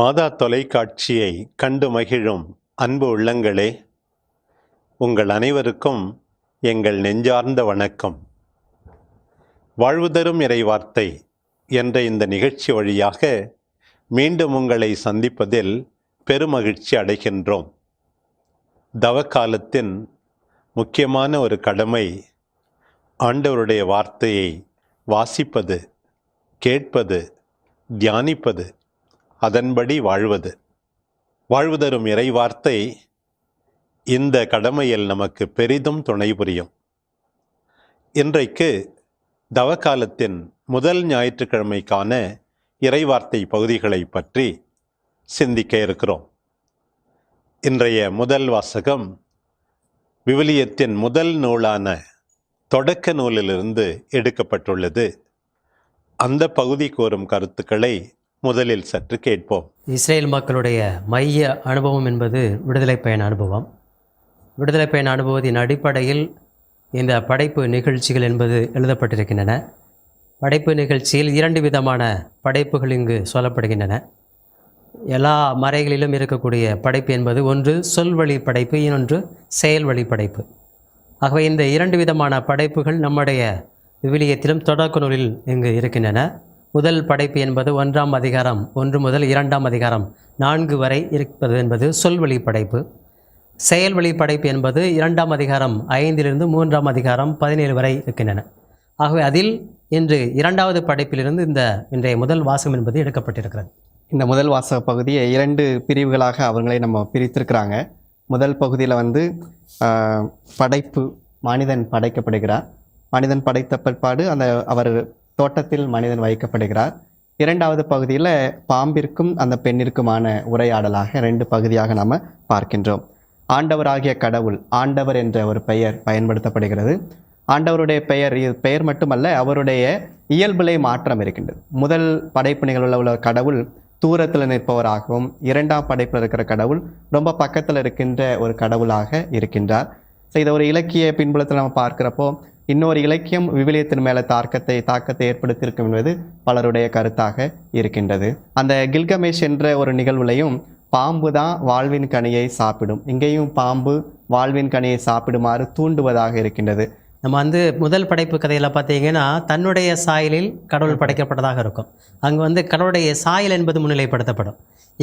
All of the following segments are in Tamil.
மாதா தொலைக்காட்சியை கண்டு மகிழும் அன்பு உள்ளங்களே உங்கள் அனைவருக்கும் எங்கள் நெஞ்சார்ந்த வணக்கம். வாழ்வு தரும் இறைவார்த்தை என்ற இந்த நிகழ்ச்சி வழியாக மீண்டும் உங்களை சந்திப்பதில் பெருமகிழ்ச்சி அடைகின்றோம். தவக்காலத்தின் முக்கியமான ஒரு கடமை ஆண்டவருடைய வார்த்தையை வாசிப்பது கேட்பது தியானிப்பது அதன்படி வாழ்வது. வாழ்வு தரும் இறைவார்த்தை இந்த கடமையில் நமக்கு பெரிதும் துணை புரியும். இன்றைக்கு தவக்காலத்தின் முதல் ஞாயிற்றுக்கிழமைக்கான இறைவார்த்தை பகுதிகளை பற்றி சிந்திக்க இருக்கிறோம். இன்றைய முதல் வாசகம் விவிலியத்தின் முதல் நூலான தொடக்க நூலிலிருந்து எடுக்கப்பட்டுள்ளது. அந்த பகுதி கூறும் கருத்துக்களை முதலில் சற்று கேட்போம். இஸ்ரேல் மக்களுடைய மைய அனுபவம் என்பது விடுதலை பயண அனுபவம். விடுதலை பயண அனுபவத்தின் அடிப்படையில் இந்த படைப்பு நிகழ்ச்சிகள் என்பது எழுதப்பட்டிருக்கின்றன. படைப்பு நிகழ்ச்சியில் இரண்டு விதமான படைப்புகள் இங்கு சொல்லப்படுகின்றன. எல்லா மறைகளிலும் இருக்கக்கூடிய படைப்பு என்பது ஒன்று சொல்வழி படைப்பு இன்னொன்று செயல்வழி படைப்பு. ஆகவே இந்த இரண்டு விதமான படைப்புகள் நம்முடைய விவிலியத்திலும் தொடக்க நூலில் இங்கு இருக்கின்றன. முதல் படைப்பு என்பது ஒன்றாம் அதிகாரம் ஒன்று முதல் இரண்டாம் அதிகாரம் நான்கு வரை இருப்பது என்பது சொல்வழி படைப்பு. செயல்வழி படைப்பு என்பது இரண்டாம் அதிகாரம் ஐந்திலிருந்து மூன்றாம் அதிகாரம் பதினேழு வரை இருக்கின்றன. ஆகவே அதில் இன்று இரண்டாவது படைப்பிலிருந்து இந்த இன்றைய முதல் வாசகம் என்பது எடுக்கப்பட்டிருக்கிறது. இந்த முதல் வாசக பகுதியை இரண்டு பிரிவுகளாக அவர்களை நம்ம பிரித்திருக்கிறாங்க. முதல் பகுதியில் வந்து படைப்பு மனிதன் படைக்கப்படுகிறார். மனிதன் படைத்த பிற்பாடு அந்த அவர் தோட்டத்தில் மனிதன் வைக்கப்படுகிறார். இரண்டாவது பகுதியில் பாம்பிற்கும் அந்த பெண்ணிற்குமான உரையாடலாக ரெண்டு பகுதியாக நாம் பார்க்கின்றோம். ஆண்டவராகிய கடவுள் ஆண்டவர் என்ற ஒரு பெயர் பயன்படுத்தப்படுகிறது. ஆண்டவருடைய பெயர் இது பெயர் மட்டுமல்ல அவருடைய இயல்பிலே மாற்றம் இருக்கின்றது. முதல் படைப்பு நிகழ்வுல உள்ள கடவுள் தூரத்தில் நிற்பவராகவும் இரண்டாம் படைப்பில் இருக்கிற கடவுள் ரொம்ப பக்கத்தில் இருக்கின்ற ஒரு கடவுளாக இருக்கின்றார். ஸோ இதை ஒரு இலக்கிய பின்புலத்தில் நம்ம பார்க்குறப்போ இன்னொரு இலக்கியம் விவிலியத்தின் மேலே தாக்கத்தை தாக்கத்தை ஏற்படுத்தியிருக்கும் என்பது பலருடைய கருத்தாக இருக்கின்றது. அந்த கில்கமேஷ் என்ற ஒரு நிகழ்வுலையும் பாம்பு தான் வாழ்வின் கனியை சாப்பிடும். இங்கேயும் பாம்பு வாழ்வின் கனியை சாப்பிடுமாறு தூண்டுவதாக இருக்கின்றது. நம்ம வந்து முதல் படைப்பு கதையில் பார்த்தீங்கன்னா தன்னுடைய சாயலில் கடவுள் படைக்கப்பட்டதாக இருக்கும். அங்கே வந்து கடவுளுடைய சாயல் என்பது முன்னிலைப்படுத்தப்படும்.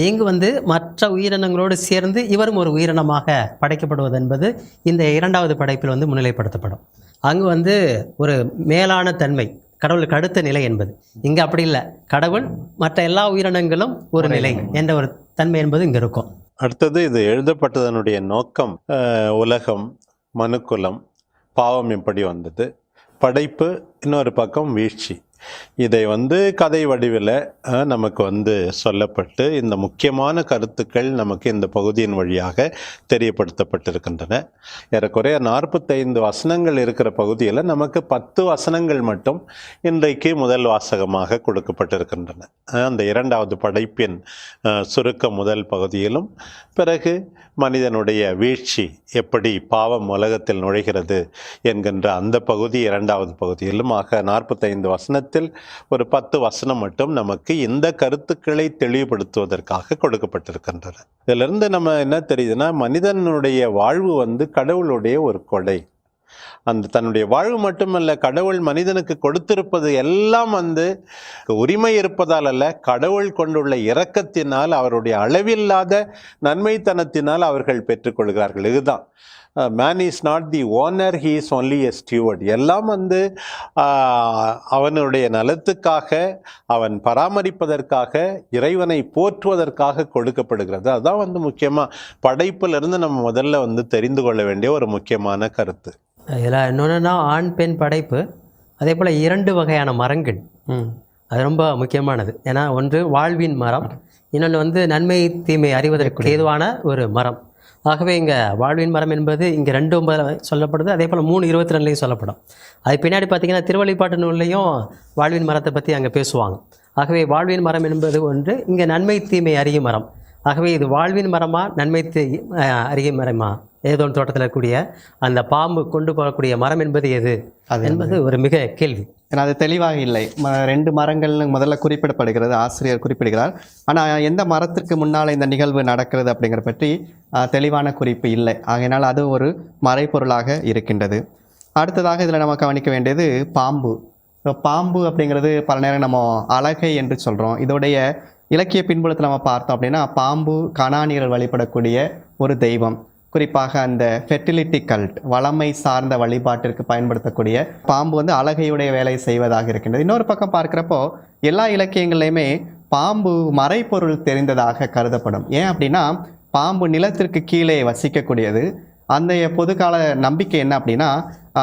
இங்கு வந்து மற்ற உயிரினங்களோடு சேர்ந்து இவரும் ஒரு உயிரினமாக படைக்கப்படுவது என்பது இந்த இரண்டாவது படைப்பில் வந்து முன்னிலைப்படுத்தப்படும். அங்கு வந்து ஒரு மேலான தன்மை கடவுளுக்கு அடுத்த நிலை என்பது. இங்கே அப்படி இல்லை. கடவுள் மற்ற எல்லா உயிரினங்களும் ஒரு நிலை என்ற ஒரு தன்மை என்பது இங்கே இருக்கும். அடுத்தது இது எழுதப்பட்டதனுடைய நோக்கம் உலகம் மனுக்குலம் பாவம் எப்படி வந்தது. படைப்பு இன்னொரு பக்கம் வீழ்ச்சி. இதை வந்து கதை வடிவில் நமக்கு வந்து சொல்லப்பட்டு இந்த முக்கியமான கருத்துக்கள் நமக்கு இந்த பகுதியின் வழியாக தெரியப்படுத்தப்பட்டிருக்கின்றன. ஏறக்குறைய நாற்பத்தைந்து வசனங்கள் இருக்கிற பகுதியில் நமக்கு பத்து வசனங்கள் மட்டும் இன்றைக்கு முதல் வாசகமாக கொடுக்கப்பட்டிருக்கின்றன. அந்த இரண்டாவது படைப்பின் சுருக்க முதல் பகுதியிலும் பிறகு மனிதனுடைய வீழ்ச்சி எப்படி பாவம் உலகத்தில் நுழைகிறது என்கின்ற அந்த பகுதி இரண்டாவது பகுதியிலும் ஆக நாற்பத்தைந்து வசனத்தில் ஒரு பத்து வசனம் மட்டும் நமக்கு இந்த கருத்துக்களை தெளிவுபடுத்துவதற்காக கொடுக்கப்பட்டிருக்கின்றன. இதிலிருந்து நம்ம என்ன தெரியுதுன்னா மனிதனுடைய வாழ்வு வந்து கடவுளுடைய ஒரு கொடை. அந்த தன்னுடைய வாழ்வு மட்டுமல்ல கடவுள் மனிதனுக்கு கொடுத்திருப்பது எல்லாம் வந்து உரிமை இருப்பதால் அல்ல கடவுள் கொண்டுள்ள இரக்கத்தினால் அவருடைய அளவில்லாத நன்மைத்தனத்தினால் அவர்கள் பெற்றுக்கொள்கிறார்கள். இதுதான். Man is not the owner he is only a steward எல்லாம் வந்து அவனுடைய நலத்துக்காக அவன் பராமரிப்பதற்காக இறைவனை போற்றுவதற்காக கொடுக்கப்படுகிறது. அதுதான் வந்து முக்கியமாக படைப்பிலிருந்து நம்ம முதல்ல வந்து தெரிந்து கொள்ள வேண்டிய ஒரு முக்கியமான கருத்து. இதில் இன்னொன்றுனா ஆண் பெண் படைப்பு அதே போல் இரண்டு வகையான மரங்கள். அது ரொம்ப முக்கியமானது. ஏன்னா ஒன்று வாழ்வின் மரம் இன்னொன்று வந்து நன்மை தீமை அறிவதற்கு ஏதுவான ஒரு மரம். ஆகவே இங்கே வாழ்வின் மரம் என்பது இங்கே ரெண்டு ஒன்பது சொல்லப்படுது அதே போல் மூணு இருபத்தி ரெண்டுலையும் சொல்லப்படும். அது பின்னாடி பார்த்தீங்கன்னா திருவள்ளிப்பாட்டு நூல்லையும் வாழ்வின் மரத்தை பற்றி அங்கே பேசுவாங்க. ஆகவே வாழ்வின் மரம் என்பது ஒன்று இங்கே நன்மை தீமை அறியும் மரம். ஆகவே இது வாழ்வின் மரமா நன்மை தீ அஹ், அறியும் மரமா? ஏதோ ஒரு தோட்டத்தில் இருக்கக்கூடிய அந்த பாம்பு கொண்டு போகக்கூடிய மரம் என்பது எது? அது என்பது ஒரு மிக கேள்வி. அது தெளிவாக இல்லை. ரெண்டு மரங்கள்னு முதல்ல குறிப்பிடப்படுகிறது ஆசிரியர் குறிப்பிடுகிறார். ஆனால் எந்த மரத்திற்கு முன்னால் இந்த நிகழ்வு நடக்கிறது அப்படிங்கிற பற்றி தெளிவான குறிப்பு இல்லை. ஆகையினால் அது ஒரு மறைப்பொருளாக இருக்கின்றது. அடுத்ததாக இதில் நம்ம கவனிக்க வேண்டியது பாம்பு. ஸோ பாம்பு அப்படிங்கிறது பல நேரம் நம்ம அழகை என்று சொல்கிறோம் இதோடைய இலக்கிய பின்புலத்தில் நம்ம பார்த்தோம் அப்படின்னா பாம்பு கணானியர்கள் வழிபடக்கூடிய ஒரு தெய்வம். குறிப்பாக அந்த ஃபெர்டிலிட்டி கல்ட் வளமை சார்ந்த வழிபாட்டிற்கு பயன்படுத்தக்கூடிய பாம்பு வந்து அழகையுடைய வேலை செய்வதாக இருக்கின்றது. இன்னொரு பக்கம் பார்க்குறப்போ எல்லா இலக்கியங்கள்லையுமே பாம்பு மறைப்பொருள் தெரிந்ததாக கருதப்படும். ஏன் அப்படின்னா பாம்பு நிலத்திற்கு கீழே வசிக்கக்கூடியது. அந்த பொதுக்கால நம்பிக்கை என்ன அப்படின்னா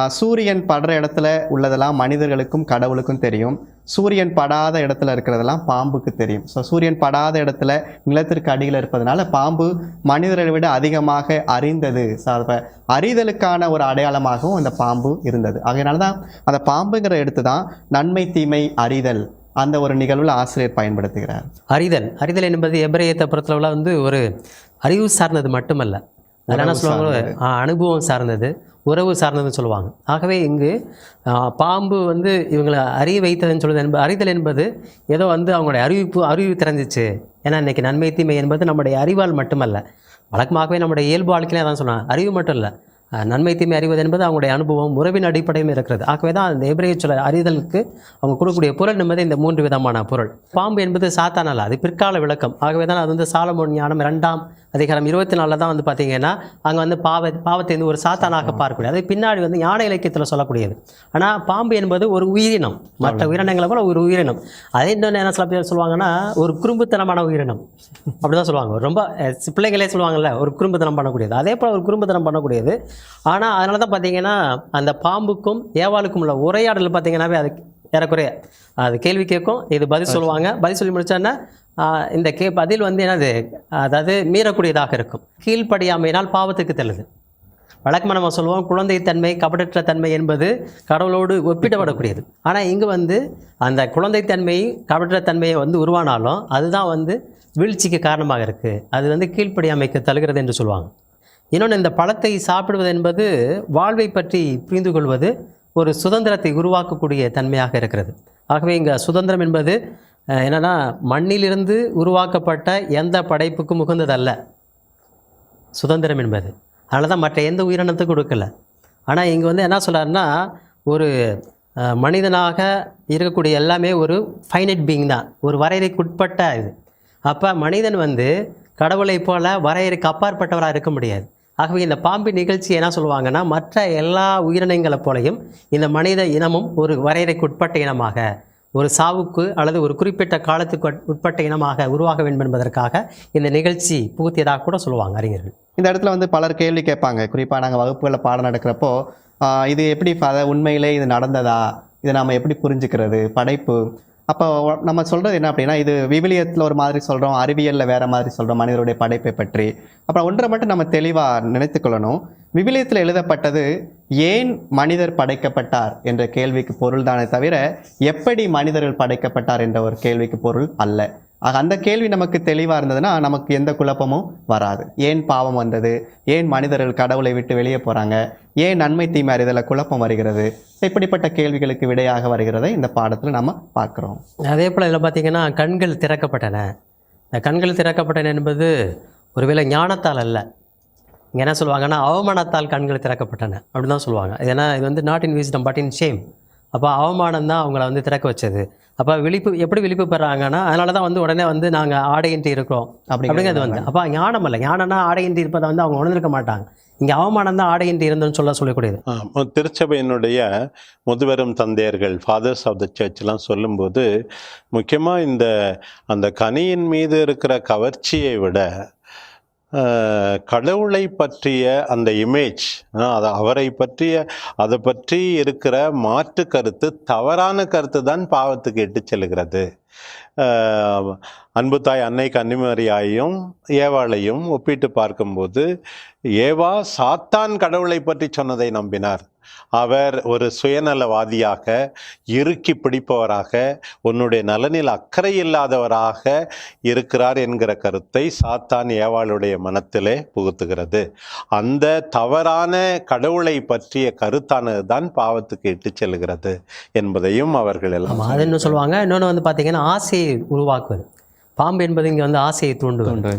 சூரியன் படுற இடத்துல உள்ளதெல்லாம் மனிதர்களுக்கும் கடவுளுக்கும் தெரியும். சூரியன் படாத இடத்துல இருக்கிறதெல்லாம் பாம்புக்கு தெரியும். ஸோ சூரியன் படாத இடத்துல நிலத்திற்கு அடியில் இருப்பதனால பாம்பு மனிதரை விட அதிகமாக அறிந்தது. So, அறிதலுக்கான ஒரு அடையாளமாகவும் அந்த பாம்பு இருந்தது. அதனால தான் அந்த பாம்புங்கிற எடுத்து தான் நன்மை தீமை அறிதல் அந்த ஒரு நிகழ்வில் ஆசிரியர் பயன்படுத்துகிறார். அறிதல். அறிதல் என்பது எபிரேயத்தை பொறுத்தளவில் வந்து ஒரு அறிவு சார்ந்தது மட்டுமல்ல. அதில் என்ன உறவு சொல்லுவாங்க ஆ, அனுபவம் சார்ந்தது உறவு சார்ந்ததுன்னு சொல்லுவாங்க. ஆகவே இங்கு பாம்பு வந்து இவங்களை அறிய வைத்ததுன்னு சொல்லுது என்பது அறிதல் என்பது ஏதோ வந்து அவங்களுடைய அறிவிப்பு அறிவு திறந்துச்சு. ஏன்னா இன்னைக்கு நன்மை தீமை என்பது நம்முடைய அறிவால் மட்டுமல்ல வழக்கமாகவே நம்முடைய இயல்பு வாழ்க்கையிலே அதான் சொன்னாங்க அறிவு மட்டும் இல்லை நன்மை தீமை அறிவது என்பது அவங்களுடைய அனுபவம் உறவின் அடிப்படையும் இருக்கிறது. ஆகவே தான் அந்த எபிரேய சொல்ல அறிதலுக்கு அவங்க கொடுக்கக்கூடிய பொருள் என்பது இந்த மூன்று விதமான பொருள். பாம்பு என்பது சாத்தான் அல்ல அது பிற்கால விளக்கம். ஆகவே தான் அது வந்து சாலமோன் ஞானம் இரண்டாம் அதிகாரம் இருபத்தி நாலில் தான் வந்து பார்த்தீங்கன்னா அங்கே வந்து பாவ பாவத்தை வந்து ஒரு சாத்தானாக பார்க்கக்கூடிய அது பின்னாடி வந்து ஞான இலக்கியத்தில் சொல்லக்கூடியது. ஆனால் பாம்பு என்பது ஒரு உயிரினம். மற்ற உயிரினங்களை போல ஒரு உயிரினம். அதே இன்னொன்று என்ன சில பேர் சொல்லுவாங்கன்னா ஒரு குறும்புத்தனமான உயிரினம். அப்படிதான் சொல்லுவாங்க. ரொம்ப பிள்ளைங்களே சொல்லுவாங்கல்ல ஒரு குறும்புத்தனம் பண்ணக்கூடியது. அதே போல் ஒரு குறும்புத்தனம் பண்ணக்கூடியது. ஆனால் அதனால தான் பார்த்தீங்கன்னா அந்த பாம்புக்கும் ஏவாளுக்கும் உள்ள உரையாடல் பார்த்தீங்கன்னாவே அது ஏறக்குறைய அது கேள்வி கேட்கும். இது பதில் சொல்லுவாங்க. பதில் சொல்லி முடிச்சோன்னா ஆஹ், இந்த கே பதில் வந்து என்னது? அதாவது மீறக்கூடியதாக இருக்கும். கீழ்ப்படியாமையினால் பாவத்துக்கு தெல்லுது வழக்கமாக நம்ம சொல்லுவோம் குழந்தைத்தன்மை கபடற்ற தன்மை என்பது கடவுளோடு ஒப்பிடப்படக்கூடியது. ஆனால் இங்கே வந்து அந்த குழந்தைத்தன்மை கபடற்ற தன்மையை வந்து உருவானாலும் அதுதான் வந்து வீழ்ச்சிக்கு காரணமாக இருக்குது அது வந்து கீழ்ப்படியாமைக்கு தழுகிறது என்று சொல்லுவாங்க. இன்னொன்று இந்த பழத்தை சாப்பிடுவது என்பது வாழ்வை பற்றி புரிந்து கொள்வது ஒரு சுதந்திரத்தை உருவாக்கக்கூடிய தன்மையாக இருக்கிறது. ஆகவே இங்கே சுதந்திரம் என்பது என்னென்னா மண்ணிலிருந்து உருவாக்கப்பட்ட எந்த படைப்புக்கும் உகந்ததல்ல. சுதந்திரம் என்பது. அதனால தான் மற்ற எந்த உயிரினத்துக்கும் கொடுக்கல. ஆனால் இங்கே வந்து என்ன சொல்கிறாருன்னா ஒரு மனிதனாக இருக்கக்கூடிய எல்லாமே ஒரு ஃபைனட் பீயிங் தான். ஒரு வரையறைக்குட்பட்ட இது. அப்போ மனிதன் வந்து கடவுளைப் போல வரையறைக்கு அப்பாற்பட்டவராக இருக்க முடியாது. ஆகவே இந்த பாம்பு நிகழ்ச்சி என்ன சொல்லுவாங்கன்னா மற்ற எல்லா உயிரினங்களைப் போலையும் இந்த மனித இனமும் ஒரு வரையறைக்கு உட்பட்ட இனமாக ஒரு சாவுக்கு அல்லது ஒரு குறிப்பிட்ட காலத்துக்கு உட்பட்ட இனமாக உருவாக வேண்டும் என்பதற்காக இந்த நிகழ்ச்சி புகுத்தியதாக கூட சொல்லுவாங்க அறிஞர்கள். இந்த இடத்துல வந்து பலர் கேள்வி கேட்பாங்க. குறிப்பாக நாங்கள் வகுப்புகளில் பாடம் நடக்கிறப்போ இது எப்படி உண்மையிலே இது நடந்ததா? இதை நாம் எப்படி புரிஞ்சுக்கிறது? படைப்பு அப்போ நம்ம சொல்கிறது என்ன அப்படின்னா இது விவிலியத்தில் ஒரு மாதிரி சொல்கிறோம் அறிவியலில் வேறு மாதிரி சொல்கிறோம் மனிதருடைய படைப்பை பற்றி. அப்புறம் ஒன்றை மட்டும் நம்ம தெளிவாக நினைத்துக்கொள்ளணும். விவிலியத்தில் எழுதப்பட்டது ஏன் மனிதர் படைக்கப்பட்டார் என்ற கேள்விக்கு பொருள் தானே தவிர எப்படி மனிதர்கள் படைக்கப்பட்டார் என்ற ஒரு கேள்விக்கு பொருள் அல்ல. ஆக அந்த கேள்வி நமக்கு தெளிவாக இருந்ததுன்னா நமக்கு எந்த குழப்பமும் வராது. ஏன் பாவம் வந்தது? ஏன் மனிதர்கள் கடவுளை விட்டு வெளியே போகிறாங்க ஏன் நன்மை தீமை அறிதலில் குழப்பம் வருகிறது? இப்படிப்பட்ட கேள்விகளுக்கு விடையாக வருகிறதை இந்த பாடத்தில் நம்ம பார்க்குறோம். அதே போல் இதில் பார்த்தீங்கன்னா கண்கள் திறக்கப்பட்டன. இந்த கண்கள் திறக்கப்பட்டன என்பது ஒருவேளை ஞானத்தால் அல்ல. இங்கே என்ன சொல்லுவாங்கன்னா அவமானத்தால் கண்கள் திறக்கப்பட்டன அப்படின்னு தான் சொல்லுவாங்க. ஏன்னா இது வந்து not in wisdom but in shame அப்போ அவமானம் தான் அவங்கள வந்து திறக்க வச்சது. அப்போ விழிப்பு எப்படி விழிப்பு பெறாங்கன்னா அதனால தான் வந்து உடனே வந்து நாங்கள் ஆடையின்றி இருக்கிறோம். அப்படிங்கிறது வந்து. அப்போ ஞானம் இல்லை. ஞானம்னா ஆடையின்றி இருப்பதை வந்து அவங்க உணர்ந்திருக்க மாட்டாங்க. இங்கே அவமானம் தான் ஆடையின்றி இருந்தோன்னு சொல்ல சொல்லக்கூடியது. திருச்சபையினுடைய முதுபெரும் தந்தையர்கள் ஃபாதர்ஸ் ஆஃப் த சர்ச்லாம் சொல்லும்போது முக்கியமாக இந்த அந்த கனியின் மீது இருக்கிற கவர்ச்சியை விட கடவுளை பற்றிய அந்த இமேஜ் அது அவரை பற்றிய அதை பற்றி இருக்கிற மாற்று கருத்து தவறான கருத்து தான் பாவத்துக்கு இட்டு செல்கிறது. அன்பு தாய் அன்னை கன்னிமரியாயும் ஏவாளையும் ஒப்பிட்டு பார்க்கும்போது ஏவா சாத்தான் கடவுளை பற்றி சொன்னதை நம்பினார். அவர் ஒரு சுயநலவாதியாக இறுக்கி பிடிப்பவராக உன்னுடைய நலனில் அக்கறை இல்லாதவராக இருக்கிறார் என்கிற கருத்தை சாத்தான் ஏவாளுடைய மனத்திலே புகுத்துகிறது. அந்த தவறான கடவுளை பற்றிய கருத்தானது தான் பாவத்துக்கு இட்டு செல்கிறது என்பதையும் அவர்கள் எல்லாம் அது இன்னும் சொல்லுவாங்க? இன்னொன்று வந்து பார்த்தீங்கன்னா ஆசையை உருவாக்குவது. பாம்பு என்பது இங்கே வந்து ஆசையை தூண்டுவது.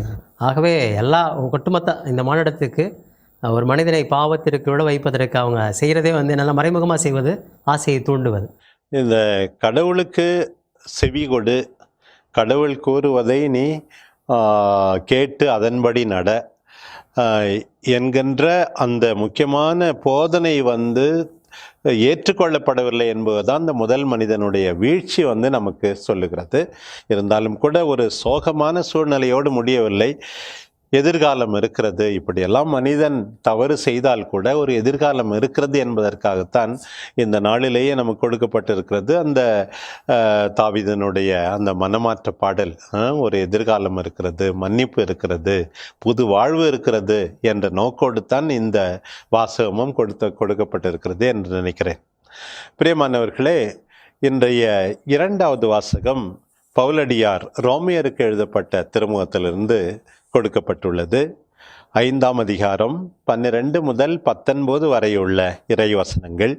ஆகவே எல்லா ஒட்டுமொத்த இந்த மானிடத்துக்கு ஒரு மனிதனை பாவத்திற்கு விட வைப்பதற்கு அவங்க செய்கிறதே வந்து நல்லா மறைமுகமாக செய்வது ஆசையை தூண்டுவது. இந்த கடவுளுக்கு செவி கொடு கடவுள் கூறுவதை நீ கேட்டு அதன்படி நட. என்கின்ற அந்த முக்கியமான போதனை வந்து ஏற்றுக்கொள்ளப்படவில்லை என்பதுதான் இந்த முதல் மனிதனுடைய வீழ்ச்சி வந்து நமக்கு சொல்லுகிறது. இருந்தாலும் கூட ஒரு சோகமான சூழ்நிலையோடு முடியவில்லை. எதிர்காலம் இருக்கிறது. இப்படியெல்லாம் மனிதன் தவறு செய்தால் கூட ஒரு எதிர்காலம் இருக்கிறது என்பதற்காகத்தான் இந்த நாளிலேயே நமக்கு கொடுக்கப்பட்டிருக்கிறது. அந்த தாவிதனுடைய அந்த மனமாற்ற பாடல் ஒரு எதிர்காலம் இருக்கிறது மன்னிப்பு இருக்கிறது புது வாழ்வு இருக்கிறது என்ற நோக்கோடு தான் இந்த வாசகமும் கொடுத்த கொடுக்கப்பட்டிருக்கிறது என்று நினைக்கிறேன். பிரியமானவர்களே இன்றைய இரண்டாவது வாசகம் பவுலடியார் ரோமியருக்கு எழுதப்பட்ட திருமுகத்திலிருந்து கொடுக்கப்பட்டுள்ளது. ஐந்தாம் அதிகாரம் பன்னிரெண்டு முதல் பத்தொன்பது வரையுள்ள இறைவசனங்கள்.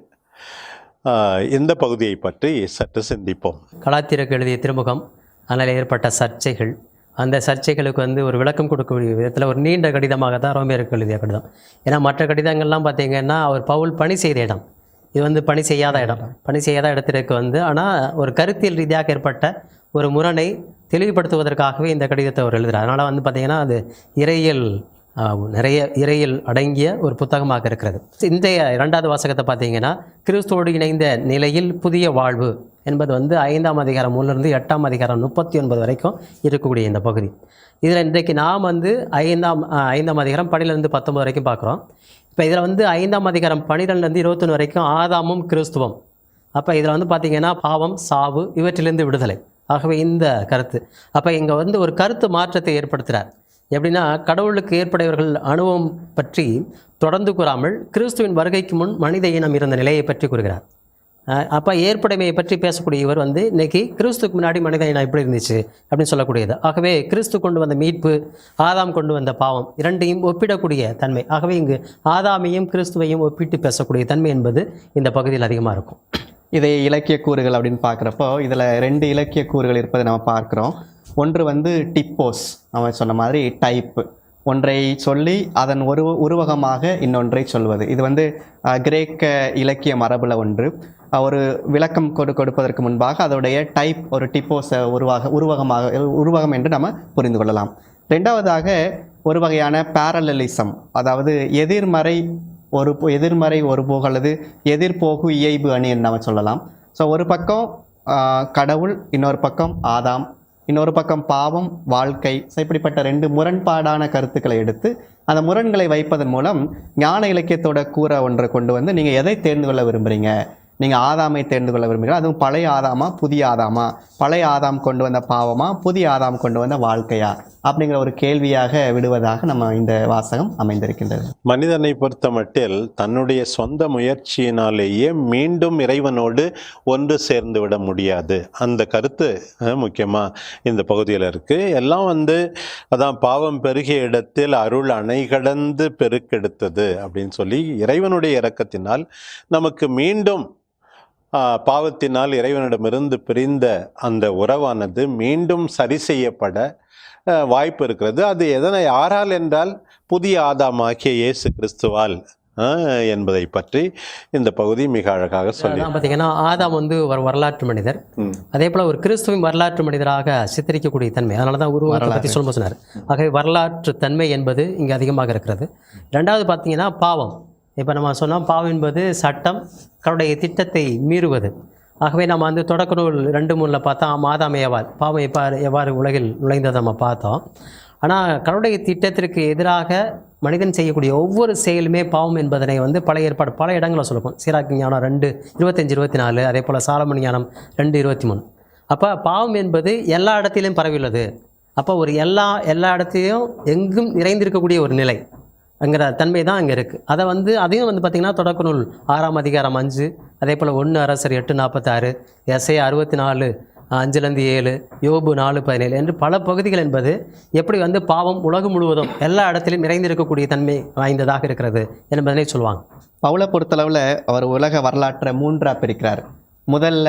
இந்த பகுதியை பற்றி சற்று சிந்திப்போம். கலாத்திரக்கு எழுதிய திருமுகம் அதனால் ஏற்பட்ட சர்ச்சைகள். அந்த சர்ச்சைகளுக்கு வந்து ஒரு விளக்கம் கொடுக்கக்கூடிய விதத்தில் ஒரு நீண்ட கடிதமாக தான் ரோமியருக்கு எழுதிய கடிதம். ஏன்னா மற்ற கடிதங்கள்லாம் பார்த்தீங்கன்னா அவர் பவுல் பணி செய்த இடம். இது வந்து பணி செய்யாத இடம். பணி செய்யாத இடத்திற்கு வந்து ஆனால் ஒரு கருத்தியல் ரீதியாக ஏற்பட்ட ஒரு முரணை தெளிவுபடுத்துவதற்காகவே இந்த கடிதத்தை அவர் எழுதுகிறார் அதனால் வந்து பார்த்திங்கன்னா அது இறையியல் நிறைய இறையில் அடங்கிய ஒரு புத்தகமாக இருக்கிறது. இந்த இரண்டாவது வாசகத்தை பார்த்தீங்கன்னா கிறிஸ்துவோடு இணைந்த நிலையில் புதிய வாழ்வு என்பது வந்து ஐந்தாம் அதிகாரம் மூணிலிருந்து எட்டாம் அதிகாரம் முப்பத்தி ஒன்பது வரைக்கும் இருக்கக்கூடிய இந்த பகுதி. இதில் இன்றைக்கு நாம் வந்து ஐந்தாம் ஐந்தாம் அதிகாரம் பன்னிரெண்டு பத்தொம்பது வரைக்கும் பார்க்குறோம் இப்போ இதில் வந்து ஐந்தாம் அதிகாரம் பன்னிரெண்டுலேருந்து இருபத்தொன்று வரைக்கும் ஆதாமும் கிறிஸ்துவம். அப்போ இதில் வந்து பார்த்தீங்கன்னா பாவம் சாவு இவற்றிலிருந்து விடுதலை. ஆகவே இந்த கருத்து. அப்போ இங்கே வந்து ஒரு கருத்து மாற்றத்தை ஏற்படுத்துகிறார் எப்படின்னா கடவுளுக்கு ஏற்படையவர்கள் அனுபவம் பற்றி தொடர்ந்து கூறாமல் கிறிஸ்துவின் வருகைக்கு முன் மனித இனம் இருந்த நிலையை பற்றி கூறுகிறார். அப்போ ஏற்படைமையை பற்றி பேசக்கூடிய இவர் வந்து இன்னைக்கு கிறிஸ்துக்கு முன்னாடி மனித இனம் எப்படி இருந்துச்சு அப்படின்னு சொல்லக்கூடியது. ஆகவே கிறிஸ்து கொண்டு வந்த மீட்பு ஆதாம் கொண்டு வந்த பாவம் இரண்டையும் ஒப்பிடக்கூடிய தன்மை. ஆகவே இங்கு ஆதாமையும் கிறிஸ்துவையும் ஒப்பிட்டு பேசக்கூடிய தன்மை என்பது இந்த பகுதியில் அதிகமாக இருக்கும். இதை இலக்கிய கூறுகள் அப்படின்னு பார்க்குறப்போ இதில் ரெண்டு இலக்கிய கூறுகள் இருப்பதை நம்ம பார்க்குறோம். ஒன்று வந்து டிப்போஸ் நம்ம சொன்ன மாதிரி டைப் ஒன்றை சொல்லி அதன் ஒரு உருவகமாக இன்னொன்றை சொல்வது. இது வந்து கிரேக்க இலக்கிய மரபில் ஒன்று. ஒரு விளக்கம் கொடு கொடுப்பதற்கு முன்பாக அதோடைய டைப் ஒரு டிப்போஸை உருவாக உருவகமாக உருவகம் என்று நம்ம புரிந்து கொள்ளலாம். ரெண்டாவதாக ஒரு வகையான பேரலலிசம் அதாவது எதிர்மறை ஒரு எதிர்மறை ஒரு போகு அல்லது எதிர்போகு இயைபு அணி என்று நம்ம சொல்லலாம். ஸோ ஒரு பக்கம் கடவுள் இன்னொரு பக்கம் ஆதாம் இன்னொரு பக்கம் பாவம் வாழ்க்கை. ஸோ இப்படிப்பட்ட ரெண்டு முரண்பாடான கருத்துக்களை எடுத்து அந்த முரண்களை வைப்பதன் மூலம் ஞான இலக்கியத்தோட கூற ஒன்றை கொண்டு வந்து நீங்கள் எதை தேர்ந்து கொள்ள விரும்புகிறீங்க நீங்கள் ஆதாமை தேர்ந்து கொள்ள விரும்புகிறீங்க அதுவும் பழைய ஆதாமா புதிய ஆதாமா? பழைய ஆதாம் கொண்டு வந்த பாவமா புதிய ஆதாம் கொண்டு வந்த வாழ்க்கையா? அப்படிங்கிற ஒரு கேள்வியாக விடுவதாக நம்ம இந்த வாசகம் அமைந்திருக்கின்றது. மனிதனை பொறுத்த மட்டில் தன்னுடைய சொந்த முயற்சியினாலேயே மீண்டும் இறைவனோடு ஒன்று சேர்ந்து விட முடியாது. அந்த கருத்து முக்கியமாக இந்த பகுதியில் இருக்குது எல்லாம் வந்து அதான் பாவம் பெருகிய இடத்தில் அருள் அணை கடந்து பெருக்கெடுத்தது அப்படின்னு சொல்லி இறைவனுடைய இறக்கத்தினால் நமக்கு மீண்டும் பாவத்தினால் இறைவனிடமிருந்து பிரிந்த அந்த உறவானது மீண்டும் சரி செய்யப்பட வாய்ப்பு இருக்கிறது. அது எதனை? யாரால் என்றால் புதிய ஆதாமாகிய இயேசு கிறிஸ்துவால் என்பதை பற்றி இந்த பகுதி மிக அழகாக சொல்லி பார்த்தீங்கன்னா ஆதாம் வந்து ஒரு வரலாற்று மனிதர். அதே போல் ஒரு கிறிஸ்துவின் வரலாற்று மனிதராக சித்தரிக்கக்கூடிய தன்மை. அதனால தான் உருவத்தை பற்றி சொல்லும்போது சொன்னார். ஆகவே வரலாற்று தன்மை என்பது இங்கே அதிகமாக இருக்கிறது. ரெண்டாவது பார்த்தீங்கன்னா பாவம். இப்போ நம்ம சொன்னோம் பாவம் என்பது சட்டம் கடவுடைய திட்டத்தை மீறுவது. ஆகவே நம்ம வந்து தொடக்க நூல் ரெண்டு மூணில் பார்த்தா மாதாம் ஏவாள் பாவம் எவ்வாறு எவ்வாறு உலகில் நுழைந்ததை நம்ம பார்த்தோம். ஆனால் கடவுடைய திட்டத்திற்கு எதிராக மனிதன் செய்யக்கூடிய ஒவ்வொரு செயலுமே பாவம் என்பதனை வந்து பழைய ஏற்பாடு பல இடங்களில் சொல்லுவோம் சீராக்கி ஞானம் ரெண்டு இருபத்தஞ்சு இருபத்தி நாலு அதே போல் சாலமணி ஞானம் ரெண்டு இருபத்தி மூணு அப்போ பாவம் என்பது எல்லா இடத்திலும் பரவியுள்ளது. அப்போ ஒரு எல்லா எல்லா இடத்தையும் எங்கும் நிறைந்திருக்கக்கூடிய ஒரு நிலை. அங்கிற தன்மை தான் அங்கே இருக்குது அதை வந்து அதையும் வந்து பார்த்திங்கன்னா தொடக்க நூல் ஆறாம் அதிகாரம் அஞ்சு அதே போல் ஒன்று அரசர் எட்டு நாற்பத்தாறு எஸ்ஐ அறுபத்தி நாலு அஞ்சுலேருந்து ஏழு யோபு நாலு பதினேழு என்று பல பகுதிகள் என்பது எப்படி வந்து பாவம் உலகம் முழுவதும் எல்லா இடத்திலும் நிறைந்திருக்கக்கூடிய தன்மை வாய்ந்ததாக இருக்கிறது என்பதனை சொல்லுவாங்க பவுலை பொறுத்தளவில் அவர் உலக வரலாற்றை மூன்றாக பிரிக்கிறார். முதல்ல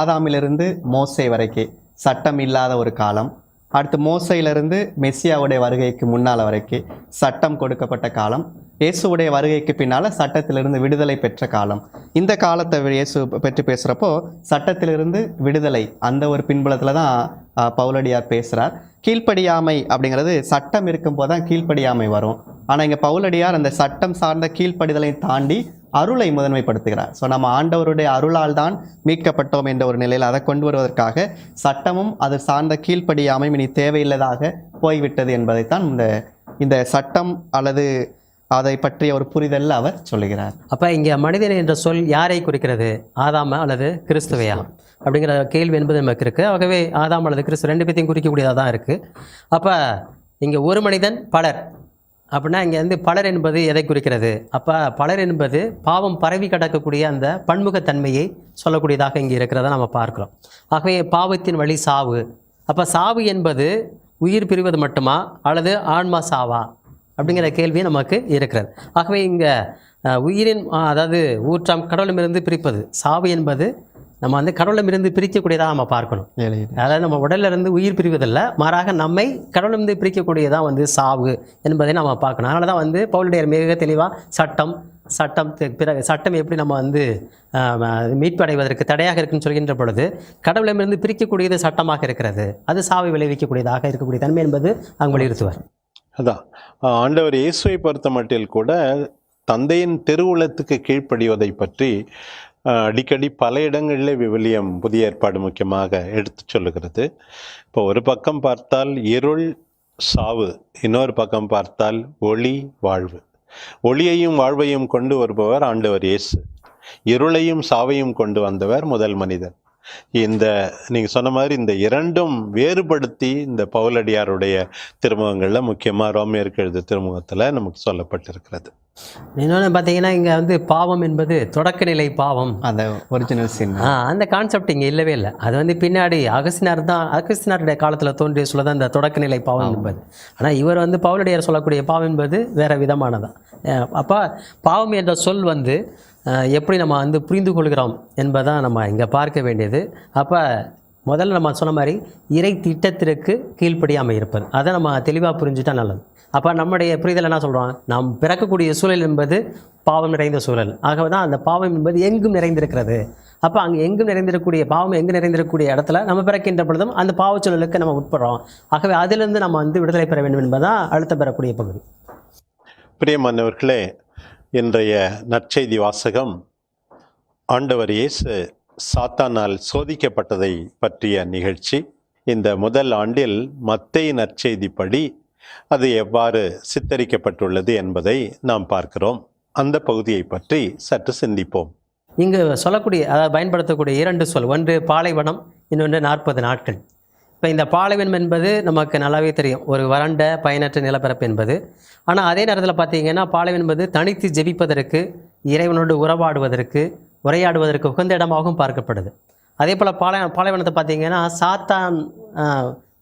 ஆதாமிலிருந்து மோசை வரைக்கும் சட்டம் இல்லாத ஒரு காலம். அடுத்து மோசையிலிருந்து மெஸ்ஸியாவுடைய வருகைக்கு முன்னால் வரைக்கும் சட்டம் கொடுக்கப்பட்ட காலம். இயேசுவுடைய வருகைக்கு பின்னால் சட்டத்திலிருந்து விடுதலை பெற்ற காலம். இந்த காலத்தை இயேசு பற்றி பேசுகிறப்போ சட்டத்திலிருந்து விடுதலை அந்த ஒரு பின்புலத்தில் தான் பவுலடியார் பேசுகிறார் கீழ்ப்படியாமை அப்படிங்கிறது சட்டம் இருக்கும்போது தான் கீழ்ப்படியாமை வரும். ஆனால் இங்கே பவுலடியார் அந்த சட்டம் சார்ந்த கீழ்ப்படிதலை தாண்டி அருளை முதன்மைப்படுத்துகிறார். ஸோ நம்ம ஆண்டவருடைய அருளால் தான் மீட்கப்பட்டோம் என்ற ஒரு நிலையில் அதை கொண்டு வருவதற்காக சட்டமும் அது சார்ந்த கீழ்ப்படியாமையும் இனி தேவையில்லதாக போய்விட்டது என்பதைத்தான் இந்த இந்த சட்டம் அல்லது அதை பற்றிய ஒரு புரிதலில் அவர் சொல்லுகிறார். அப்போ இங்கே மனிதன் என்ற சொல் யாரை குறிக்கிறது? ஆதாம அல்லது கிறிஸ்துவையா? அப்படிங்கிற கேள்வி என்பது நமக்கு இருக்குது ஆகவே ஆதாம் அல்லது கிறிஸ்து ரெண்டு பேத்தையும் குறிக்கக்கூடியதாக தான் இருக்குது அப்போ இங்கே ஒரு மனிதன் பலர். அப்படின்னா இங்கே வந்து பலர் என்பது எதை குறிக்கிறது? அப்போ பலர் என்பது பாவம் பரவி கிடக்கக்கூடிய அந்த பன்முகத்தன்மையை சொல்லக்கூடியதாக இங்கே இருக்கிறத நம்ம பார்க்கிறோம். ஆகவே பாவத்தின் வழி சாவு. அப்போ சாவு என்பது உயிர் பிரிவது மட்டுமா? அல்லது ஆன்மா சாவா? அப்படிங்கிற கேள்வி நமக்கு இருக்கிறது. ஆகவே இங்கே உயிரின் அதாவது ஊற்றாம் கடவுளமிருந்து பிரிப்பது சாவு என்பது நம்ம வந்து கடவுளமிருந்து பிரிக்கக்கூடியதாக நம்ம பார்க்கணும். அதாவது நம்ம உடல்ல இருந்து உயிர் பிரிவதில்ல மாறாக நம்மை கடவுளிருந்து பிரிக்கக்கூடியதான் வந்து சாவு என்பதை நம்ம பார்க்கணும். அதனால தான் வந்து பவுலுடையர் மிக தெளிவாக சட்டம் சட்டம் பிறகு சட்டம் எப்படி நம்ம வந்து ஆஹ், மீட்பு அடைவதற்கு தடையாக இருக்குன்னு சொல்கின்ற பொழுது கடவுளமிருந்து பிரிக்கக்கூடியது சட்டமாக இருக்கிறது. அது சாவை விளைவிக்கக்கூடியதாக இருக்கக்கூடிய தன்மை என்பது அங்கு வலியுறுத்துவார் அதான். ஆண்டவர் இயேசுவை பொறுத்த மட்டில் கூட தந்தையின் திருவுளத்துக்கு கீழ்ப்படிவதை பற்றி அடிக்கடி பல இடங்களில் விவிலியம் புதிய ஏற்பாடு முக்கியமாக எடுத்து சொல்லுகிறது. இப்போ ஒரு பக்கம் பார்த்தால் இருள் சாவு. இன்னொரு பக்கம் பார்த்தால் ஒளி வாழ்வு. ஒளியையும் வாழ்வையும் கொண்டு வருபவர் ஆண்டவர் இயேசு. இருளையும் சாவையும் கொண்டு வந்தவர் முதல் மனிதன் இந்த நீங்க சொன்ன மாதிரி இந்த இரண்டும் வேறுபடுத்தி இந்த பவுலடியாருடைய திருமுகங்களில் முக்கியமாக ரோமியருக்கு எழுது திருமுகத்தில் நமக்கு சொல்லப்பட்டிருக்கிறது. இன்னொன்று பார்த்தீங்கன்னா இங்கே வந்து பாவம் என்பது தொடக்க நிலை பாவம். அந்த ஒரிஜினல் சின் ஆ அந்த கான்செப்ட் இங்கே இல்லவே இல்லை. அது வந்து பின்னாடி அகஸ்தினார் தான் அகஸ்தினாருடைய காலத்தில் தோன்றிய சொல்ல தான் இந்த தொடக்க நிலை பாவம் என்பது. ஆனால் இவர் வந்து பவுலடியார் சொல்லக்கூடிய பாவம் என்பது வேற விதமானதான் அப்போ பாவம் என்ற சொல் வந்து எப்படி நம்ம வந்து புரிந்து கொள்கிறோம் என்பதான் நம்ம இங்கே பார்க்க வேண்டியது. அப்போ முதல்ல நம்ம சொன்ன மாதிரி இறை திட்டத்திற்கு கீழ்ப்படியாமல் இருப்பது. அதை நம்ம தெளிவாக புரிஞ்சுட்டா நல்லது. அப்போ நம்முடைய புரிதல் என்ன சொல்கிறோம் நாம் பிறக்கக்கூடிய சூழல் என்பது பாவம் நிறைந்த சூழல். ஆகவே தான் அந்த பாவம் என்பது எங்கும் நிறைந்திருக்கிறது. அப்போ அங்கே எங்கும் நிறைந்திருக்கக்கூடிய பாவம் எங்கு நிறைந்திருக்கக்கூடிய இடத்துல நம்ம பிறக்கின்ற பொழுதும் அந்த பாவச்சூழலுக்கு நம்ம உட்படுறோம். ஆகவே அதிலிருந்து நம்ம வந்து விடுதலை பெற வேண்டும் என்பதுதான் அழுத்தம் பெறக்கூடிய பகுதி. பிரியமானவர்களே இன்றைய நற்செய்தி வாசகம் ஆண்டவர் இயேசு சாத்தானால் சோதிக்கப்பட்டதை பற்றிய நிகழ்ச்சி. இந்த முதல் ஆண்டில் மத்தை நற்செய்திப்படி அது எவ்வாறு சித்தரிக்கப்பட்டுள்ளது என்பதை நாம் பார்க்கிறோம். அந்த பகுதியை பற்றி சற்று சிந்திப்போம். இங்கு சொல்லக்கூடிய அதாவது பயன்படுத்தக்கூடிய இரண்டு சொல் ஒன்று பாலைவனம் இன்னொன்று நாற்பது நாட்கள். இப்போ இந்த பாலைவனம் என்பது நமக்கு நல்லாவே தெரியும். ஒரு வறண்ட பயனற்ற நிலப்பரப்பு என்பது. ஆனால் அதே நேரத்தில் பார்த்தீங்கன்னா பாலைவனம் என்பது தனித்து ஜெபிப்பதற்கு இறைவனோடு உறவாடுவதற்கு உரையாடுவதற்கு உகந்த இடமாகவும் பார்க்கப்படுது. அதே போல் பாலை பாலைவனத்தை பார்த்தீங்கன்னா சாத்தான்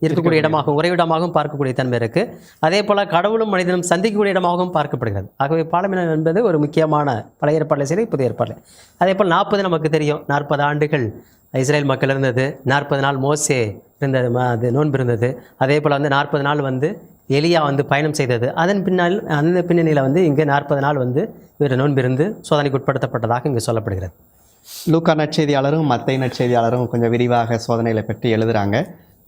இருக்கக்கூடிய இடமாகவும் உறைவிடமாகவும் பார்க்கக்கூடிய தன்மை இருக்குது அதே போல் கடவுளும் மனிதனும் சந்திக்கக்கூடிய இடமாகவும் பார்க்கப்படுகிறது. ஆகவே பாலைவனம் என்பது ஒரு முக்கியமான பழைய ஏற்பாடு சரி புதிய ஏற்பாடு. அதே போல் நாற்பது நமக்கு தெரியும். நாற்பது ஆண்டுகள் இஸ்ரேல் மக்கள் இருந்தது. நாற்பது நாள் மோசே இருந்தது அது நோன்பு இருந்தது. அதே போல் வந்து நாற்பது நாள் வந்து எலியா வந்து பயணம் செய்தது. அதன் பின்னால் அந்த பின்னணியில் வந்து இங்கே நாற்பது நாள் வந்து இவர் நோன்பு இருந்து சோதனைக்கு உட்படுத்தப்பட்டதாக இங்கே சொல்லப்படுகிறது. லூக்கா நற்செய்தியாளரும் மத்தை நற்செய்தியாளரும் கொஞ்சம் விரிவாக சோதனைகளை பற்றி எழுதுறாங்க.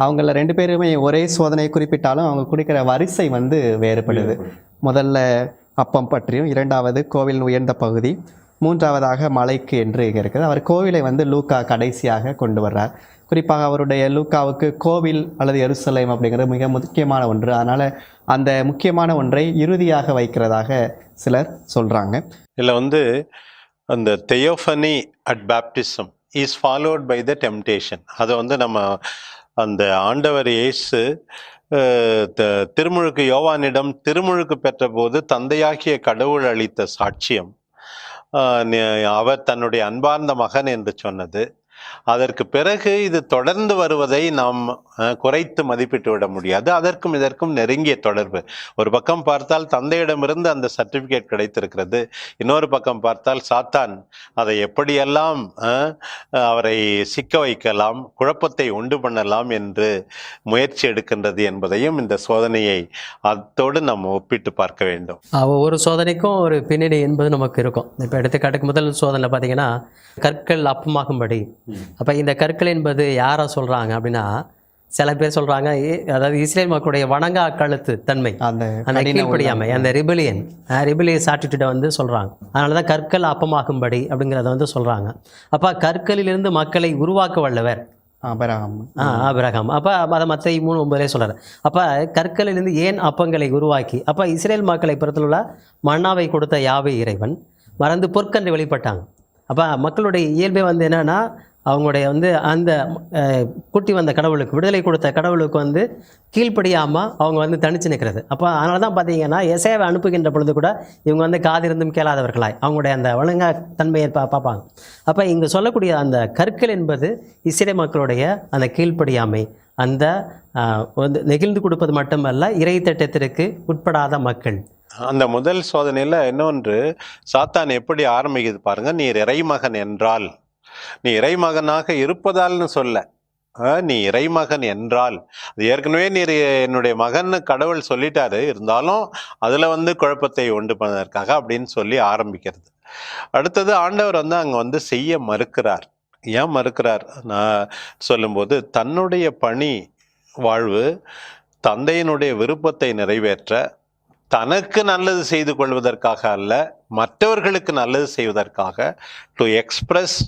அவங்கள ரெண்டு பேருமே ஒரே சோதனையை குறிப்பிட்டாலும் அவங்க குடிக்கிற வரிசை வந்து வேறுபடுது. முதல்ல அப்பம் பற்றியும் இரண்டாவது கோவில் உயர்ந்த பகுதி மூன்றாவதாக மலைக்கு என்று இங்கே இருக்குது. அவர் கோவிலை வந்து லூக்கா கடைசியாக கொண்டு வர்றார். குறிப்பாக அவருடைய லூக்காவுக்கு கோவில் அல்லது எருசலேம் அப்படிங்கிறது மிக முக்கியமான ஒன்று. அதனால் அந்த முக்கியமான ஒன்றை இறுதியாக வைக்கிறதாக சிலர் சொல்கிறாங்க இதில் வந்து அந்த theophany at baptism is followed by the temptation அதை வந்து நம்ம அந்த ஆண்டவர் இயேசு த- திருமுழுக்கு யோவானிடம் திருமுழுக்கு பெற்றபோது தந்தையாகிய கடவுள் அளித்த சாட்சியம் அவர் தன்னுடைய அன்பார்ந்த மகன் என்று சொன்னது. அதற்கு பிறகு இது தொடர்ந்து வருவதை நாம் குறைத்து மதிப்பிட்டு விட முடியாது. அதற்கும் இதற்கும் நெருங்கிய தொடர்பு. ஒரு பக்கம் பார்த்தால் தந்தையிடமிருந்து அந்த சர்டிபிகேட் கிடைத்திருக்கிறது. இன்னொரு பக்கம் பார்த்தால் சாத்தான் அதை எப்படியெல்லாம் அவரை சிக்க வைக்கலாம் குழப்பத்தை உண்டு பண்ணலாம் என்று முயற்சி எடுக்கின்றது என்பதையும் இந்த சோதனையை அத்தோடு நாம் ஒப்பிட்டு பார்க்க வேண்டும். ஒவ்வொரு சோதனைக்கும் ஒரு பின்னணி என்பது நமக்கு இருக்கும். இப்போ எடுத்துக்காட்டுக்கு முதல் சோதனை பார்த்தீங்கன்னா கற்கள் அப்பமாகும்படி அப்போ இந்த கற்கள் என்பது யாரை சொல்கிறாங்க அப்படின்னா சில பேர் சொல்கிறாங்க அதாவது இஸ்ரேல் மக்களுடைய வணங்கா கழுத்து தன்மை அந்த அந்த கீழ்ப்படியாமை அந்த ரிபிலியன் ரிபிலியஸ் ஆட்டிடியூடை வந்து சொல்கிறாங்க அதனால தான் கற்கள் அப்பமாகும்படி அப்படிங்கிறத வந்து சொல்கிறாங்க அப்போ கற்களிலிருந்து மக்களை உருவாக்க வல்லவர். அபராம் ஆ ஆபிரகாம். அப்போ அதை மற்ற மூணு ஒன்பதுலே சொல்கிறார் அப்போ கற்களிலிருந்து ஏன் அப்பங்களை உருவாக்கி அப்போ இஸ்ரேல் மக்களை பொறுத்துள்ள மன்னாவை கொடுத்த யாவை இறைவன் மறந்து பொற்கன்று வெளிப்பட்டாங்க. அப்போ மக்களுடைய இயல்பே வந்து என்னன்னா அவங்களுடைய வந்து அந்த கூட்டி வந்த கடவுளுக்கு விடுதலை கொடுத்த கடவுளுக்கு வந்து கீழ்ப்படியாமல் அவங்க வந்து தனிச்சு நிற்கிறது அப்போ அதனால தான் பார்த்தீங்கன்னா எசேவை அனுப்புகின்ற பொழுது கூட இவங்க வந்து காதிருந்தும் கேளாதவர்களாய். அவங்களுடைய அந்த ஒழுங்கா தன்மையை பா பார்ப்பாங்க. அப்போ இங்கே சொல்லக்கூடிய அந்த கற்கள் என்பது இசிறை மக்களுடைய அந்த கீழ்ப்படியாமை. அந்த வந்து நெகிழ்ந்து கொடுப்பது மட்டுமல்ல இறை திட்டத்திற்கு உட்படாத மக்கள். அந்த முதல் சோதனையில் இன்னொன்று சாத்தான் எப்படி ஆரம்பிக்குது பாருங்க. நீர் இறைமகன் என்றால் நீ இறைமகனாக இருப்பதால்னு சொல்ல. நீ இறைமகன் என்றால். அது ஏற்கனவே நீ என்னுடைய மகன் கடவுள் சொல்லிட்டாரு. இருந்தாலும் அதில் வந்து குழப்பத்தை உண்டு பண்ணதற்காக அப்படின்னு சொல்லி ஆரம்பிக்கிறது. அடுத்தது ஆண்டவர் வந்து அங்கே வந்து செய்ய மறுக்கிறார். ஏன் மறுக்கிறார்? நான் சொல்லும்போது தன்னுடைய பணி வாழ்வு தந்தையினுடைய விருப்பத்தை நிறைவேற்ற தனக்கு நல்லது செய்து கொள்வதற்காக அல்ல மற்றவர்களுக்கு நல்லது செய்வதற்காக to express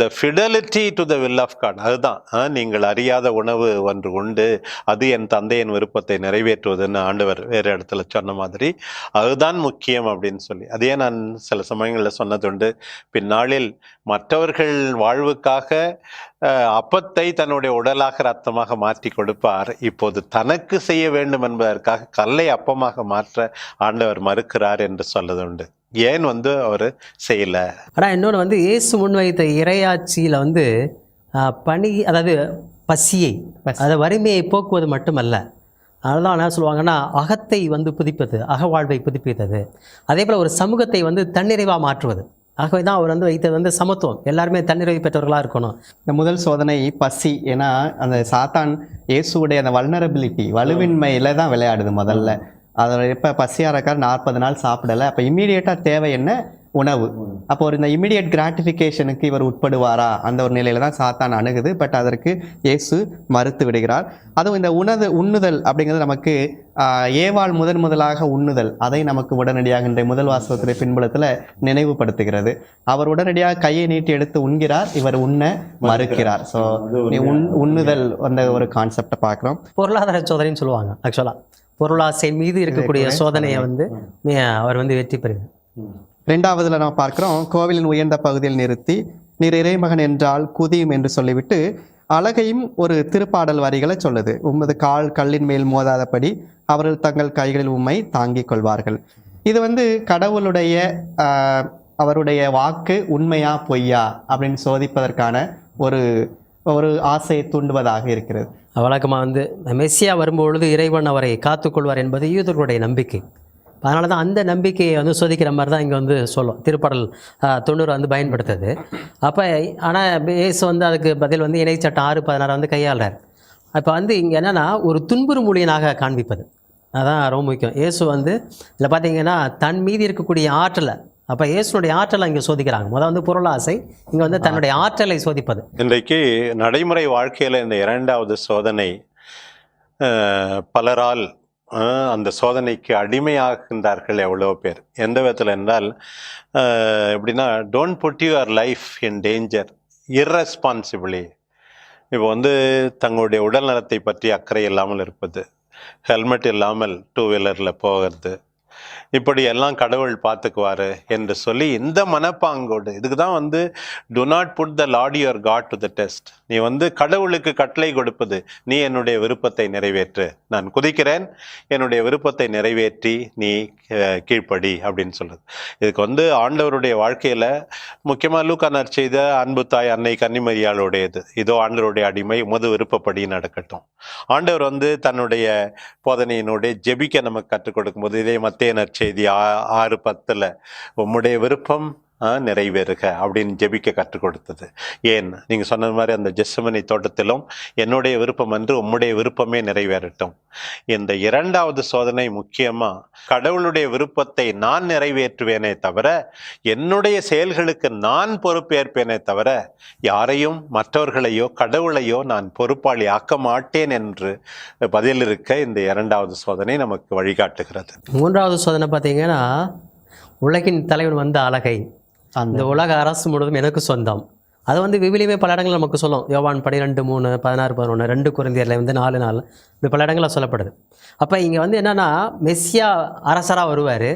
the fidelity to the will of God அதுதான் நீங்கள் அறியாத உணவு ஒன்று உண்டு. அது என் தந்தையின் விருப்பத்தை நிறைவேற்றுவதுன்னு ஆண்டவர் வேறு இடத்துல சொன்ன மாதிரி. அதுதான் முக்கியம் அப்படின்னு சொல்லி. அதே நான் சில சமயங்களில் சொன்னதுண்டு. பின்னாளில் மற்றவர்கள் வாழ்வுக்காக அப்பத்தை தன்னுடைய உடலாக ரத்தமாக மாற்றி கொடுப்பார். இப்போது தனக்கு செய்ய வேண்டும் என்பதற்காக கல்லை அப்பமாக மாற்ற ஆண்டவர் மறுக்கிறார் என்று சொல்லதுண்டு. ஏன் வந்து அவர் செய்யல? ஆனால் இன்னொன்று வந்து இயேசு முன்வைத்த இறையாட்சியில் வந்து பணி அதாவது பசியை அதாவது வறுமையை போக்குவது மட்டுமல்ல. அதனால என்ன சொல்லுவாங்கன்னா அகத்தை வந்து புதுப்பிப்பது அகவாழ்வை புதுப்பித்தது. அதே போல் ஒரு சமூகத்தை வந்து தன்னிறைவாக மாற்றுவது. ஆகவே தான் அவர் வந்து வைத்தது வந்து சமத்துவம். எல்லாருமே தன்னிறைவு பெற்றவர்களாக இருக்கணும். இந்த முதல் சோதனை பசி ஏன்னா அந்த சாத்தான் இயேசுவுடைய அந்த வல்னரபிலிட்டி வலுவின்மையில தான் விளையாடுது முதல்ல. அதில் இப்போ பசியாக இருக்கார் நாற்பது நாள் சாப்பிடலை அப்போ இம்மீடியட்டாக தேவை என்ன? உணவு. அப்போ ஒரு இந்த இமிடியட் கிராட்டிஃபிகேஷனுக்கு இவர் உட்படுவாரா? அந்த ஒரு நிலையில தான் சாத்தான் அணுகுது. பட் அதற்கு இயேசு மறுத்து விடுகிறார். அதுவும் இந்த உணவு உண்ணுதல் அப்படிங்கிறது நமக்கு ஆஹ், ஏவாள் முதன் முதலாக உண்ணுதல். அதை நமக்கு உடனடியாக இன்றைய முதல் வாசகத்துடைய பின்புலத்தில் நினைவுபடுத்துகிறது. அவர் உடனடியாக கையை நீட்டி எடுத்து உண்கிறார். இவர் உண்ண மறுக்கிறார். ஸோ உண் உண்ணுதல் அந்த ஒரு கான்செப்டை பார்க்குறோம். பொருளாதார சோதனைன்னு சொல்லுவாங்க ஆக்சுவலாக பொருளாசை மீது இருக்கக்கூடிய சோதனையை வந்து அவர் வந்து வெற்றி பெறுகிறார். ரெண்டாவதுல நம்ம பார்க்கிறோம் கோவிலின் உயர்ந்த பகுதியில் நிறுத்தி நீர் இறைமகன் என்றால் குதியும் என்று சொல்லிவிட்டு அழகையும் ஒரு திருப்பாடல் வரிகளை சொல்லுது. உமது கால் கல்லின் மேல் மோதாதபடி அவர்கள் தங்கள் கைகளில் உம்மை தாங்கிக் கொள்வார்கள். இது வந்து கடவுளுடைய ஆஹ், அவருடைய வாக்கு உண்மையா பொய்யா அப்படின்னு சோதிப்பதற்கான ஒரு ஒரு ஆசையை தூண்டுவதாக இருக்கிறது. வழக்கமாக வந்து மெஸ்ஸியா வரும்பொழுது இறைவன் அவரை காத்துக்கொள்வார் என்பது யூதர்களுடைய நம்பிக்கை. அதனால தான் அந்த நம்பிக்கையை வந்து சோதிக்கிற மாதிரி தான் இங்கே வந்து சொல்லும். திருப்படல் தொண்ணூறு வந்து பயன்படுத்துது. அப்போ ஆனால் இயேசு வந்து அதுக்கு பதில் வந்து இணைச்சட்டம் ஆறு பதினாறு வந்து கையாளுறார். அப்போ வந்து இங்கே என்னென்னா ஒரு துன்புறு மொழியனாக காண்பிப்பது. அதான் ரொம்ப முக்கியம். இயேசு வந்து இதில் பார்த்தீங்கன்னா தன் மீதி இருக்கக்கூடிய ஆற்றலை அப்போ இயேசுனுடைய ஆற்றலை இங்கே சோதிக்கிறாங்க. முதல் வந்து பொருளாசை இங்கே வந்து தன்னுடைய ஆற்றலை சோதிப்பது. இன்றைக்கு நடைமுறை வாழ்க்கையில் இந்த இரண்டாவது சோதனை பலரால் அந்த சோதனைக்கு அடிமையாகின்றார்கள் எவ்வளோ பேர். எந்த விதத்தில் என்றால் எப்படின்னா don't put your life in danger irresponsibly. இப்போ வந்து தங்களுடைய உடல் நலத்தை பற்றி அக்கறை இல்லாமல் இருப்பது ஹெல்மெட் இல்லாமல் டூ வீலரில் போகிறது இப்படி எல்லாம் கடவுள் பார்த்துக்குவாரு என்று சொல்லி இந்த மனப்பாங்கோடு இதுக்கு தான் வந்து to not put the Lord your God to the test நீ வந்து கடவுளுக்கு கட்டளை கொடுப்பது. நீ என்னுடைய விருப்பத்தை நிறைவேற்று. நான் குதிக்கிறேன். என்னுடைய விருப்பத்தை நிறைவேற்றி நீ கீழ்ப்படி அப்படின்னு சொல்லுது இதுக்கு வந்து ஆண்டவருடைய வாழ்க்கையில் முக்கியமாக லூக்கானார் செய்த அன்பு தாய் அன்னை கன்னிமரியாளுடையது. இதோ ஆண்டவருடைய அடிமை உமது விருப்பப்படி நடக்கட்டும். ஆண்டவர் வந்து தன்னுடைய போதனையினுடைய ஜெபிக்க நமக்கு கற்றுக் கொடுக்கும்போது இதே மத்திய நற்செய்தி ஆ- ஆறு பத்தில் உம்முடைய விருப்பம் நிறைவேறுக அப்படின்னு ஜெபிக்க கற்றுக் கொடுத்தது. ஏன்? நீங்கள் சொன்ன மாதிரி அந்த ஜெஸ்மனி தோட்டத்திலும் என்னுடைய விருப்பம் என்று உம்முடைய விருப்பமே நிறைவேறட்டும். இந்த இரண்டாவது சோதனை முக்கியமாக கடவுளுடைய விருப்பத்தை நான் நிறைவேற்றுவேனே தவிர என்னுடைய செயல்களுக்கு நான் பொறுப்பேற்பேனே தவிர யாரையும் மற்றவர்களையோ கடவுளையோ நான் பொறுப்பாளி ஆக்க மாட்டேன் என்று பதிலிருக்க இந்த இரண்டாவது சோதனை நமக்கு வழிகாட்டுகிறது. மூன்றாவது சோதனை பார்த்தீங்கன்னா உலகின் தலைவன் வந்த அழகை. அந்த உலக அரசு முழுவதும் எனக்கு சொந்தம்? அது வந்து விவிலியமே பல இடங்கள் நமக்கு சொல்லும். யோவான் பன்னிரெண்டு மூணு பதினாறு பதினொன்று ரெண்டு குருந்தியரில் வந்து நாலு நாள் இப்படி பல இடங்களில் சொல்லப்படுது. அப்போ இங்கே வந்து என்னென்னா மெஸ்ஸியா அரசராக வருவார்.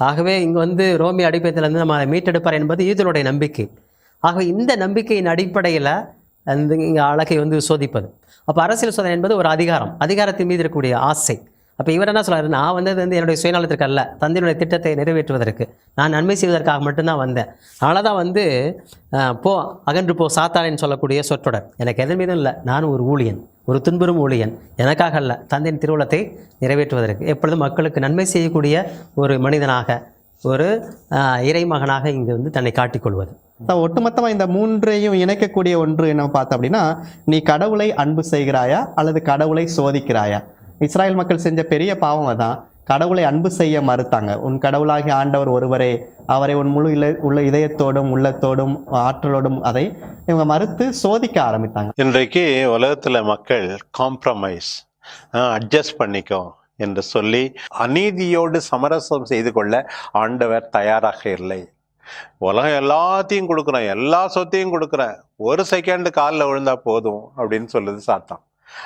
ஆகவே இங்கே வந்து ரோமி அடிப்பயத்திலேருந்து நம்ம மீட்டெடுப்பார் என்பது ஈதலுடைய நம்பிக்கை. ஆகவே இந்த நம்பிக்கையின் அடிப்படையில் அந்த இங்கே அழகை வந்து சோதிப்பது. அப்போ அரசியல் சோதனை என்பது ஒரு அதிகாரம். அதிகாரத்தின் மீது இருக்கக்கூடிய ஆசை. அப்போ இவர் என்ன சொல்றாரு? நான் வந்தது வந்து என்னுடைய சுயநலத்திற்கு அல்ல தந்தையினுடைய திட்டத்தை நிறைவேற்றுவதற்கு. நான் நன்மை செய்வதற்காக மட்டும்தான் வந்தேன். அதனால தான் வந்து போ அகன்று போ சாத்தானேன்னு சொல்லக்கூடிய சொற்றொடர். எனக்கு எதன் மீதும் இல்லை. நானும் ஒரு ஊழியன் ஒரு துன்புறும் ஊழியன். எனக்காக அல்ல தந்தையின் திருவுளத்தை நிறைவேற்றுவதற்கு. எப்பொழுதும் மக்களுக்கு நன்மை செய்யக்கூடிய ஒரு மனிதனாக ஒரு இறைமகனாக இங்கு வந்து தன்னை காட்டிக்கொள்வது. ஒட்டுமொத்தமாக இந்த மூன்றையும் இணைக்கக்கூடிய ஒன்று என்ன பார்த்தோம் அப்படின்னா நீ கடவுளை அன்பு செய்கிறாயா அல்லது கடவுளை சோதிக்கிறாயா? இஸ்ராயல் மக்கள் செஞ்ச பெரிய பாவம் அதான். கடவுளை அன்பு செய்ய மறுத்தாங்க. உன் கடவுளாகிய ஆண்டவர் ஒருவரே அவரை உன் முழு இல உள்ள இதயத்தோடும் உள்ளத்தோடும் ஆற்றலோடும் அதை இவங்க மறுத்து சோதிக்க ஆரம்பித்தாங்க. இன்றைக்கு உலகத்துல மக்கள் காம்ப்ரமைஸ் அட்ஜஸ்ட் பண்ணிக்கோ என்று சொல்லி அநீதியோடு சமரசம் செய்து கொள்ள ஆண்டவர் தயாராக இல்லை. உலகம் எல்லாத்தையும் கொடுக்குறேன். எல்லா சொத்தையும் கொடுக்குறேன். ஒரு செகண்ட் காலில் விழுந்தா போதும் அப்படின்னு சொல்லுது சாத்தான்.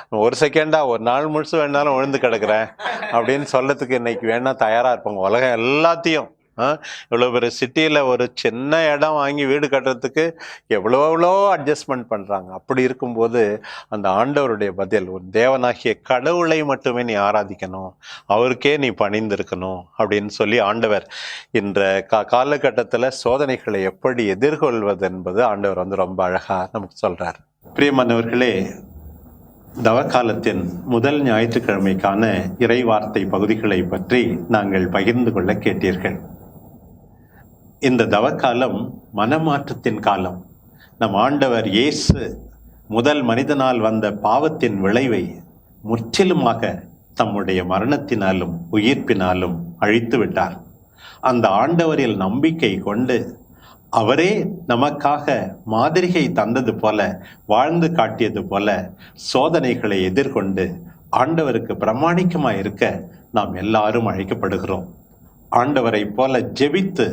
ஒரு செகண்டா ஒரு நாள் முழுசு வேணாலும் விழுந்து கிடக்குறேன் அப்படின்னு சொல்றதுக்கு இன்னைக்கு வேணா தயாரா இருப்பாங்க. உலகம் எல்லாத்தையும் இவ்வளோ இவ்வளவு பெரிய சிட்டியில ஒரு சின்ன இடம் வாங்கி வீடு கட்டுறதுக்கு எவ்வளோ எவ்வளோ அட்ஜஸ்ட்மெண்ட் பண்றாங்க. அப்படி இருக்கும்போது அந்த ஆண்டவருடைய பதில் ஒரு தேவனாகிய கடவுளை மட்டுமே நீ ஆராதிக்கணும். அவருக்கே நீ பணிந்திருக்கணும். அப்படின்னு சொல்லி ஆண்டவர் இந்த கா காலகட்டத்தில் சோதனைகளை எப்படி எதிர்கொள்வது என்பது ஆண்டவர் வந்து ரொம்ப அழகா நமக்கு சொல்கிறார் பிரியமானவர்களே தவக்காலத்தின் முதல் ஞாயிற்றுக்கிழமைக்கான இறைவார்த்தை பகுதிகளை பற்றி நாங்கள் பகிர்ந்து கொள்ள கேட்டீர்கள். இந்த தவக்காலம் மனமாற்றத்தின் காலம். நம் ஆண்டவர் இயேசு முதல் மனிதனால் வந்த பாவத்தின் விளைவை முற்றிலுமாக தம்முடைய மரணத்தினாலும் உயிர்ப்பினாலும் அழித்து விட்டார் அந்த ஆண்டவரில் நம்பிக்கை கொண்டு அவரே நமக்காக மாதிரிகை தந்தது போல வாழ்ந்து காட்டியது போல சோதனைகளை எதிர்கொண்டு ஆண்டவருக்கு பிரமாணிக்கமாக இருக்க நாம் எல்லாரும் அழைக்கப்படுகிறோம். ஆண்டவரை போல ஜெபித்து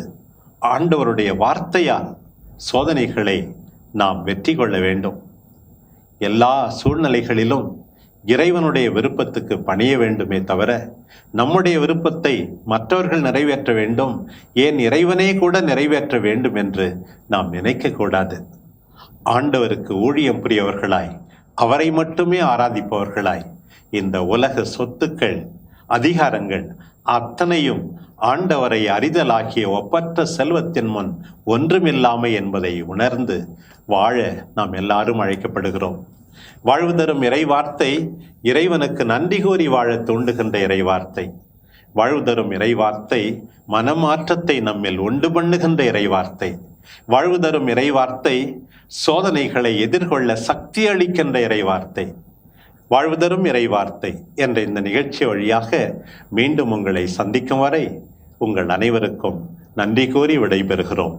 ஆண்டவருடைய வார்த்தையால் சோதனைகளை நாம் வெற்றி கொள்ள வேண்டும். எல்லா சூழ்நிலைகளிலும் இறைவனுடைய விருப்பத்துக்கு பணிய வேண்டுமே தவிர நம்முடைய விருப்பத்தை மற்றவர்கள் நிறைவேற்ற வேண்டும் ஏன் இறைவனே கூட நிறைவேற்ற வேண்டும் என்று நாம் நினைக்கக்கூடாது ஆண்டவருக்கு ஊழியம் புரியவர்களாய் அவரை மட்டுமே ஆராதிப்பவர்களாய் இந்த உலக சொத்துக்கள் அதிகாரங்கள் அத்தனையும் ஆண்டவரை அறிதலாகிய ஒப்பற்ற செல்வத்தின் முன் ஒன்றுமில்லாமை என்பதை உணர்ந்து வாழ நாம் எல்லாரும் அழைக்கப்படுகிறோம். வாழ்வு தரும் இறைவார்த்தை இறைவனுக்கு நன்றி கூறி வாழ தூண்டுகின்ற இறைவார்த்தை. வாழ்வு தரும் இறைவார்த்தை மனமாற்றத்தை நம்மில் உண்டு பண்ணுகின்ற இறைவார்த்தை. வாழ்வு தரும் இறைவார்த்தை சோதனைகளை எதிர்கொள்ள சக்தி அளிக்கின்ற இறைவார்த்தை. வாழ்வு தரும் இறைவார்த்தை என்ற இந்த நிகழ்ச்சி வழியாக மீண்டும் உங்களை சந்திக்கும் வரை உங்கள் அனைவருக்கும் நன்றி கூறி விடைபெறுகிறோம்.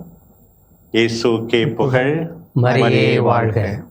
ஏசு கே புகழ். மரியே வாழ்க.